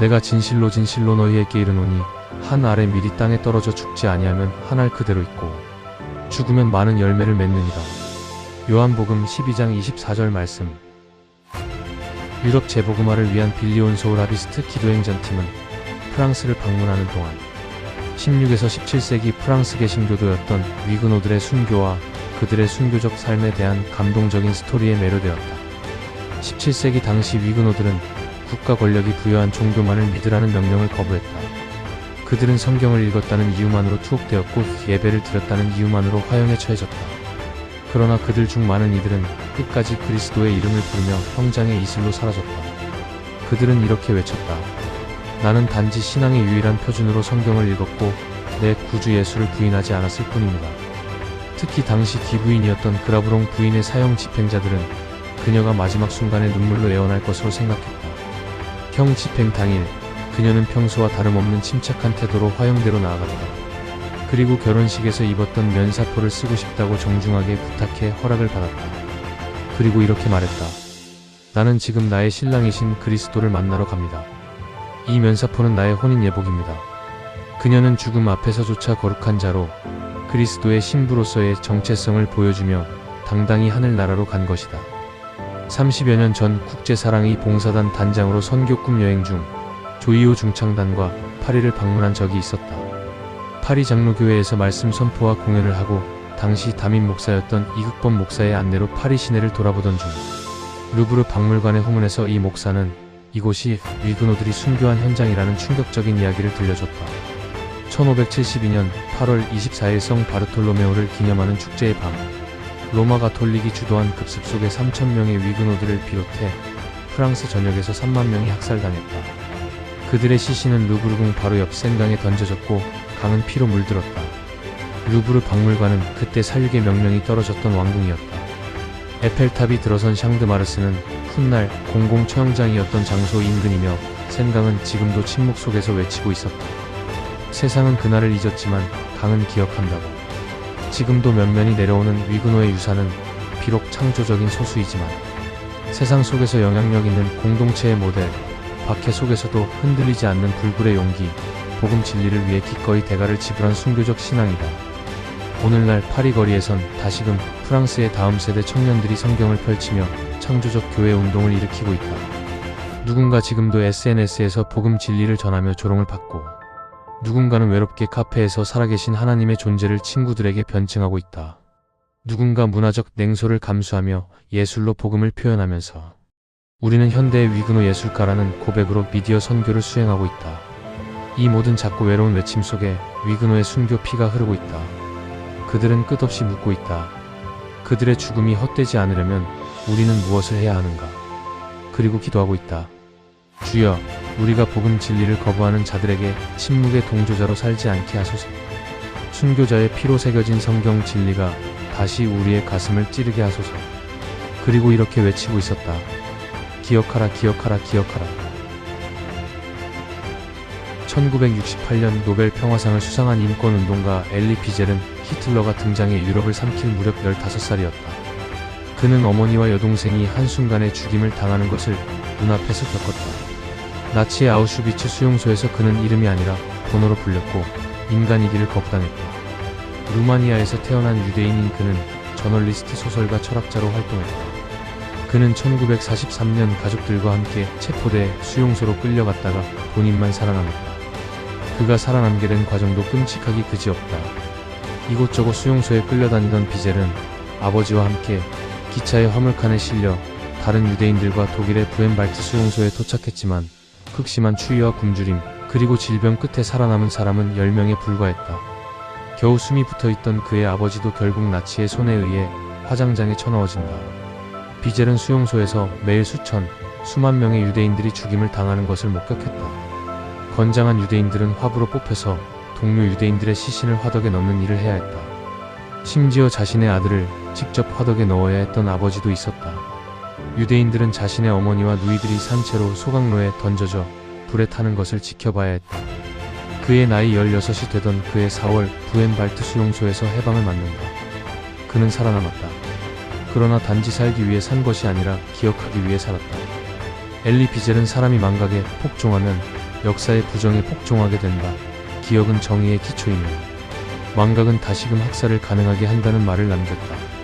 내가 진실로 진실로 너희에게 이르노니 한 알에 미리 땅에 떨어져 죽지 아니하면 한 알 그대로 있고 죽으면 많은 열매를 맺느니라. 요한복음 12장 24절 말씀. 유럽 재복음화를 위한 빌리온 소울 하비스트 기도행전팀은 프랑스를 방문하는 동안 16에서 17세기 프랑스 개신교도였던 위그노들의 순교와 그들의 순교적 삶에 대한 감동적인 스토리에 매료되었다. 17세기 당시 위그노들은 국가 권력이 부여한 종교만을 믿으라는 명령을 거부했다. 그들은 성경을 읽었다는 이유만으로 투옥되었고 예배를 드렸다는 이유만으로 화형에 처해졌다. 그러나 그들 중 많은 이들은 끝까지 그리스도의 이름을 부르며 형장의 이슬로 사라졌다. 그들은 이렇게 외쳤다. 나는 단지 신앙의 유일한 표준으로 성경을 읽었고 내 구주 예수를 부인하지 않았을 뿐입니다. 특히 당시 기부인이었던 그라브롱 부인의 사형 집행자들은 그녀가 마지막 순간에 눈물로 애원할 것으로 생각했다. 형 집행 당일 그녀는 평소와 다름없는 침착한 태도로 화형대로 나아갔다. 그리고 결혼식에서 입었던 면사포를 쓰고 싶다고 정중하게 부탁해 허락을 받았다. 그리고 이렇게 말했다. 나는 지금 나의 신랑이신 그리스도를 만나러 갑니다. 이 면사포는 나의 혼인 예복입니다. 그녀는 죽음 앞에서조차 거룩한 자로 그리스도의 신부로서의 정체성을 보여주며 당당히 하늘나라로 간 것이다. 30여 년 전 국제사랑의 봉사단 단장으로 선교 꿈 여행 중 조이오 중창단과 파리를 방문한 적이 있었다. 파리 장로교회에서 말씀 선포와 공연을 하고 당시 담임 목사였던 이극범 목사의 안내로 파리 시내를 돌아보던 중 루브르 박물관의 후문에서 이 목사는 이곳이 위그노들이 순교한 현장이라는 충격적인 이야기를 들려줬다. 1572년 8월 24일 성 바르톨로메오를 기념하는 축제의 밤 로마 가톨릭이 주도한 급습 속에 3천명의 위그노들을 비롯해 프랑스 전역에서 3만 명이 학살당했다. 그들의 시신은 루브르궁 바로 옆 센강에 던져졌고 강은 피로 물들었다. 루브르 박물관은 그때 살육의 명령이 떨어졌던 왕궁이었다. 에펠탑이 들어선 샹드마르스는 훗날 공공 처형장이었던 장소 인근이며 센강은 지금도 침묵 속에서 외치고 있었다. 세상은 그날을 잊었지만 강은 기억한다고. 지금도 면면이 내려오는 위그노의 유산은 비록 창조적인 소수이지만 세상 속에서 영향력 있는 공동체의 모델, 박해 속에서도 흔들리지 않는 불굴의 용기, 복음 진리를 위해 기꺼이 대가를 지불한 순교적 신앙이다. 오늘날 파리 거리에선 다시금 프랑스의 다음 세대 청년들이 성경을 펼치며 창조적 교회 운동을 일으키고 있다. 누군가 지금도 SNS에서 복음 진리를 전하며 조롱을 받고 누군가는 외롭게 카페에서 살아계신 하나님의 존재를 친구들에게 변증하고 있다. 누군가 문화적 냉소를 감수하며 예술로 복음을 표현하면서 우리는 현대의 위그노 예술가라는 고백으로 미디어 선교를 수행하고 있다. 이 모든 작고 외로운 외침 속에 위그노의 순교 피가 흐르고 있다. 그들은 끝없이 묻고 있다. 그들의 죽음이 헛되지 않으려면 우리는 무엇을 해야 하는가? 그리고 기도하고 있다. 주여, 우리가 복음 진리를 거부하는 자들에게 침묵의 동조자로 살지 않게 하소서. 순교자의 피로 새겨진 성경 진리가 다시 우리의 가슴을 찌르게 하소서. 그리고 이렇게 외치고 있었다. 기억하라, 기억하라, 기억하라. 1968년 노벨 평화상을 수상한 인권운동가 엘리 피젤은 히틀러가 등장해 유럽을 삼킬 무렵 15살이었다. 그는 어머니와 여동생이 한순간에 죽임을 당하는 것을 눈앞에서 겪었다. 나치의 아우슈비츠 수용소에서 그는 이름이 아니라 번호로 불렸고 인간이기를 거부당했다. 루마니아에서 태어난 유대인인 그는 저널리스트 소설가 철학자로 활동했다. 그는 1943년 가족들과 함께 체포돼 수용소로 끌려갔다가 본인만 살아남았다. 그가 살아남게 된 과정도 끔찍하기 그지없다. 이곳저곳 수용소에 끌려다니던 비젤은 아버지와 함께 기차의 화물칸에 실려 다른 유대인들과 독일의 부엔발트 수용소에 도착했지만 극심한 추위와 굶주림 그리고 질병 끝에 살아남은 사람은 10명에 불과했다. 겨우 숨이 붙어있던 그의 아버지도 결국 나치의 손에 의해 화장장에 쳐넣어진다. 비젤은 수용소에서 매일 수천, 수만 명의 유대인들이 죽임을 당하는 것을 목격했다. 건장한 유대인들은 화부로 뽑혀서 동료 유대인들의 시신을 화덕에 넣는 일을 해야 했다. 심지어 자신의 아들을 직접 화덕에 넣어야 했던 아버지도 있었다. 유대인들은 자신의 어머니와 누이들이 산채로 소각로에 던져져 불에 타는 것을 지켜봐야 했다. 그의 나이 16이 되던 그의 4월 부엔발트 수용소에서 해방을 맞는다. 그는 살아남았다. 그러나 단지 살기 위해 산 것이 아니라 기억하기 위해 살았다. 엘리 비젤은 사람이 망각에 폭종하면 역사의 부정에 복종하게 된다. 기억은 정의의 기초이며 망각은 다시금 학살을 가능하게 한다는 말을 남겼다.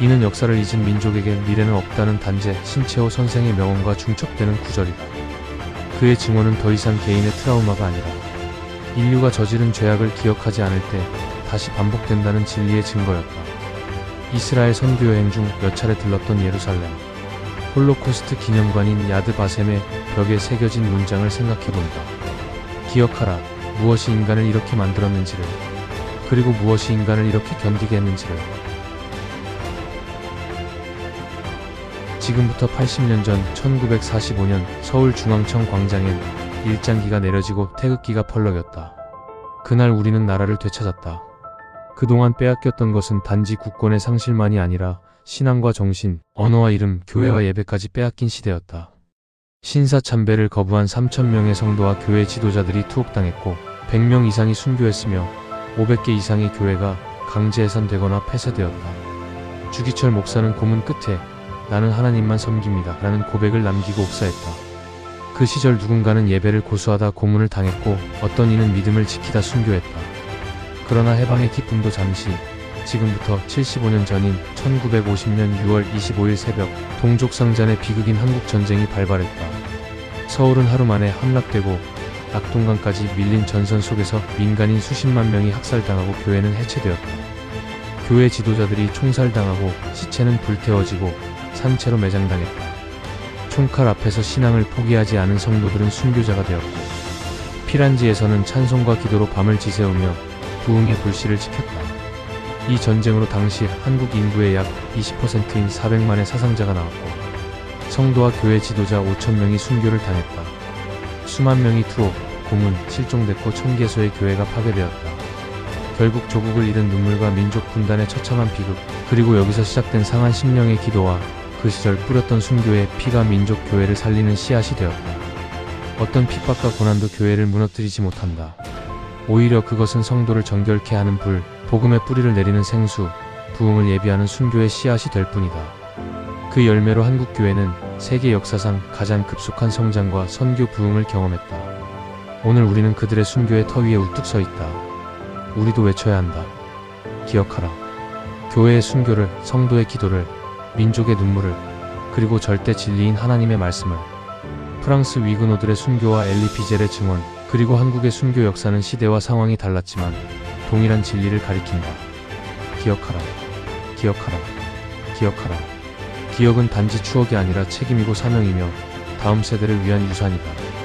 이는 역사를 잊은 민족에게 미래는 없다는 단재 신채호 선생의 명언과 중첩되는 구절이다. 그의 증언은 더 이상 개인의 트라우마가 아니라 인류가 저지른 죄악을 기억하지 않을 때 다시 반복된다는 진리의 증거였다. 이스라엘 선교 여행 중 몇 차례 들렀던 예루살렘. 홀로코스트 기념관인 야드 바셈의 벽에 새겨진 문장을 생각해본다. 기억하라. 무엇이 인간을 이렇게 만들었는지를, 그리고 무엇이 인간을 이렇게 견디게 했는지를. 지금부터 80년 전 1945년 서울중앙청 광장엔 일장기가 내려지고 태극기가 펄럭였다. 그날 우리는 나라를 되찾았다. 그동안 빼앗겼던 것은 단지 국권의 상실만이 아니라 신앙과 정신, 언어와 이름, 교회와 예배까지 빼앗긴 시대였다. 신사 참배를 거부한 3천명의 성도와 교회 지도자들이 투옥당했고 100명 이상이 순교했으며 500개 이상의 교회가 강제 해산되거나 폐쇄되었다. 주기철 목사는 고문 끝에 나는 하나님만 섬깁니다 라는 고백을 남기고 옥사했다. 그 시절 누군가는 예배를 고수하다 고문을 당했고 어떤 이는 믿음을 지키다 순교했다. 그러나 해방의 기쁨도 잠시 지금부터 75년 전인 1950년 6월 25일 새벽 동족상잔의 비극인 한국전쟁이 발발했다. 서울은 하루 만에 함락되고 낙동강까지 밀린 전선 속에서 민간인 수십만 명이 학살당하고 교회는 해체되었다. 교회 지도자들이 총살당하고 시체는 불태워지고 산채로 매장당했다. 총칼 앞에서 신앙을 포기하지 않은 성도들은 순교자가 되었고 피란지에서는 찬송과 기도로 밤을 지새우며 부흥의 불씨를 지켰다. 이 전쟁으로 당시 한국 인구의 약 20%인 400만의 사상자가 나왔고 성도와 교회 지도자 5천명이 순교를 당했다. 수만 명이 투옥, 고문, 실종됐고 천개소의 교회가 파괴되었다. 결국 조국을 잃은 눈물과 민족 분단의 처참한 비극, 그리고 여기서 시작된 상한 심령의 기도와 그 시절 뿌렸던 순교의 피가 민족 교회를 살리는 씨앗이 되었다. 어떤 핍박과 고난도 교회를 무너뜨리지 못한다. 오히려 그것은 성도를 정결케 하는 불, 복음의 뿌리를 내리는 생수, 부흥을 예비하는 순교의 씨앗이 될 뿐이다. 그 열매로 한국 교회는 세계 역사상 가장 급속한 성장과 선교 부흥을 경험했다. 오늘 우리는 그들의 순교의 터 위에 우뚝 서 있다. 우리도 외쳐야 한다. 기억하라. 교회의 순교를, 성도의 기도를, 민족의 눈물을, 그리고 절대 진리인 하나님의 말씀을. 프랑스 위그노들의 순교와 엘리 비젤의 증언, 그리고 한국의 순교 역사는 시대와 상황이 달랐지만 동일한 진리를 가리킨다. 기억하라. 기억하라. 기억하라. 기억은 단지 추억이 아니라 책임이고 사명이며 다음 세대를 위한 유산이다.